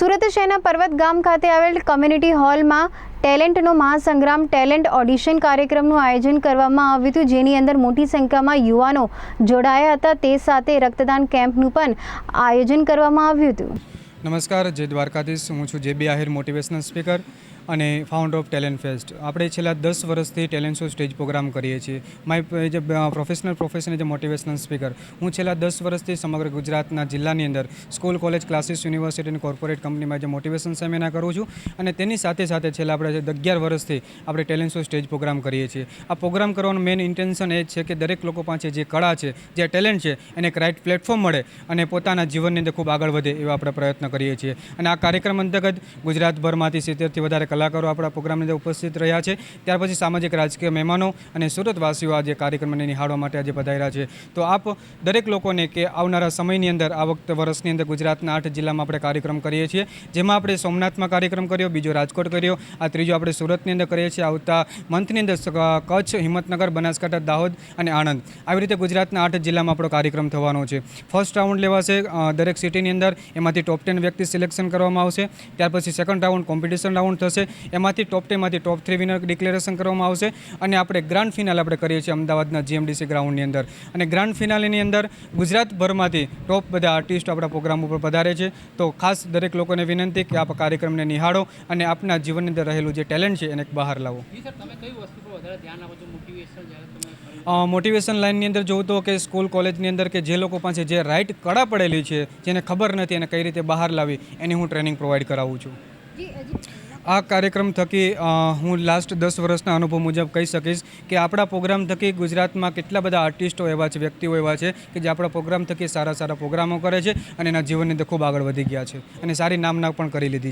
સુરત શહેરના પર્વત ગામ ખાતે આવેલ કમ્યુનિટી હોલમાં ટેલેન્ટનો મહાસંગ્રામ ટેલેન્ટ ઓડિશન કાર્યક્રમનું આયોજન કરવામાં આવ્યું હતું, જેની અંદર મોટી સંખ્યામાં યુવાનો જોડાયા હતા. તે સાથે રક્તદાન કેમ્પનું પણ આયોજન કરવામાં આવ્યું હતું. નમસ્કાર, જય દ્વારકાધીશ. હું છું જે બી આહિર મોટિવેશનલ સ્પીકર અને ફાઉન્ડર ઓફ ટેલેન્ટ ફેસ્ટ આપણે છેલ્લા દસ વર્ષથી ટેલેન્ટ શો સ્ટેજ પ્રોગ્રામ કરીએ છીએ. માય જે professional profession a motivational speaker હું છેલ્લા દસ વર્ષથી સમગ્ર ગુજરાતના જિલ્લાની અંદર સ્કૂલ કોલેજ ક્લાસીસ યુનિવર્સિટી અને કોર્પોરેટ કંપનીમાં જે મોટિવેશન સેમિનાર કરું છું અને તેની સાથે સાથે છેલ્લા આપણે અગિયાર વર્ષથી આપણે ટેલેન્ટ શો સ્ટેજ પ્રોગ્રામ કરીએ છીએ. આ પ્રોગ્રામ કરવાનું મેઇન ઇન્ટેન્શન એ છે કે દરેક લોકો પાસે જે કળા છે, જે ટેલેન્ટ છે, એને એક રાઇટ પ્લેટફોર્મ મળે અને પોતાના જીવનની અંદર ખૂબ આગળ વધે એવા આપણે પ્રયત્ન કરીએ છીએ. અને આ કાર્યક્રમ અંતર્ગત ગુજરાતભરમાંથી સિત્તેરથી વધારે કલાકારો આપણા પ્રોગ્રામની અંદર ઉપસ્થિત રહ્યા છે. ત્યાર પછી સામાજિક રાજકીય મહેમાનો અને સુરતવાસીઓ આજે કાર્યક્રમને નિહાળવા માટે આજે પધાર્યા છે. તો આપ દરેક લોકોને કે આવનારા સમયની અંદર, આ વખતે વર્ષની અંદર ગુજરાતના આઠ જિલ્લામાં આપણે કાર્યક્રમ કરીએ છીએ. જેમાં આપણે સોમનાથમાં કાર્યક્રમ કર્યો, બીજો રાજકોટ કર્યો, આ ત્રીજો આપણે સુરતની અંદર કરીએ છીએ, આવતા મંથની અંદર કચ્છ, હિંમતનગર, બનાસકાંઠા, દાહોદ અને આણંદ. આવી રીતે ગુજરાતના આઠ જિલ્લામાં આપણો કાર્યક્રમ થવાનો છે. ફર્સ્ટ રાઉન્ડ લેવાશે દરેક સિટીની અંદર. એમાંથી ટોપ ટેન વ્યક્તિ સિલેક્શન કરવામાં આવશે. ત્યાર પછી સેકન્ડ રાઉન્ડ કોમ્પિટિશન રાઉન્ડ થશે. એમાંથી ટોપ ટેનમાંથી ટોપ થ્રી વિનર ડિક્લેરેશન કરવામાં આવશે. અને આપણે ગ્રાન્ડ ફિનાલ આપણે કરીએ છીએ અમદાવાદના જીએમડીસી ગ્રાઉન્ડની અંદર. અને ગ્રાન્ડ ફિનાલેની અંદર ગુજરાતભરમાંથી ટોપ બધા આર્ટિસ્ટ આપણા પ્રોગ્રામ ઉપર પધારે છે. તો ખાસ દરેક લોકોને વિનંતી કે આપ કાર્યક્રમને નિહાળો અને આપના જીવનની અંદર રહેલું જે ટેલેન્ટ છે એને બહાર લાવો. જી સર તમે કઈ વસ્તુ પર વધારે ધ્યાન આપો છો? મોટિવેશન જ્યારે તમે કરો? મોટિવેશન લાઇનની અંદર જોઉં તો કે સ્કૂલ કોલેજની અંદર કે જે લોકો પાસે જે રાઇટ કળા પડેલી છે જેને ખબર નથી એને કઈ રીતે બહાર લાવી એની હું ટ્રેનિંગ પ્રોવાઈડ કરાવું છું. આ કાર્યક્રમ થકી હું લાસ્ટ દસ વર્ષના અનુભવ મુજબ કહી શકીશ કે આપણા પ્રોગ્રામ થકી ગુજરાતમાં કેટલા બધા આર્ટિસ્ટો એવા છે, વ્યક્તિઓ એવા છે કે જે આપણા પ્રોગ્રામ થકી સારા સારા પ્રોગ્રામો કરે છે અને એના જીવનની અંદર ખૂબ આગળ વધી ગયા છે અને સારી નામના પણ કરી લીધી છે.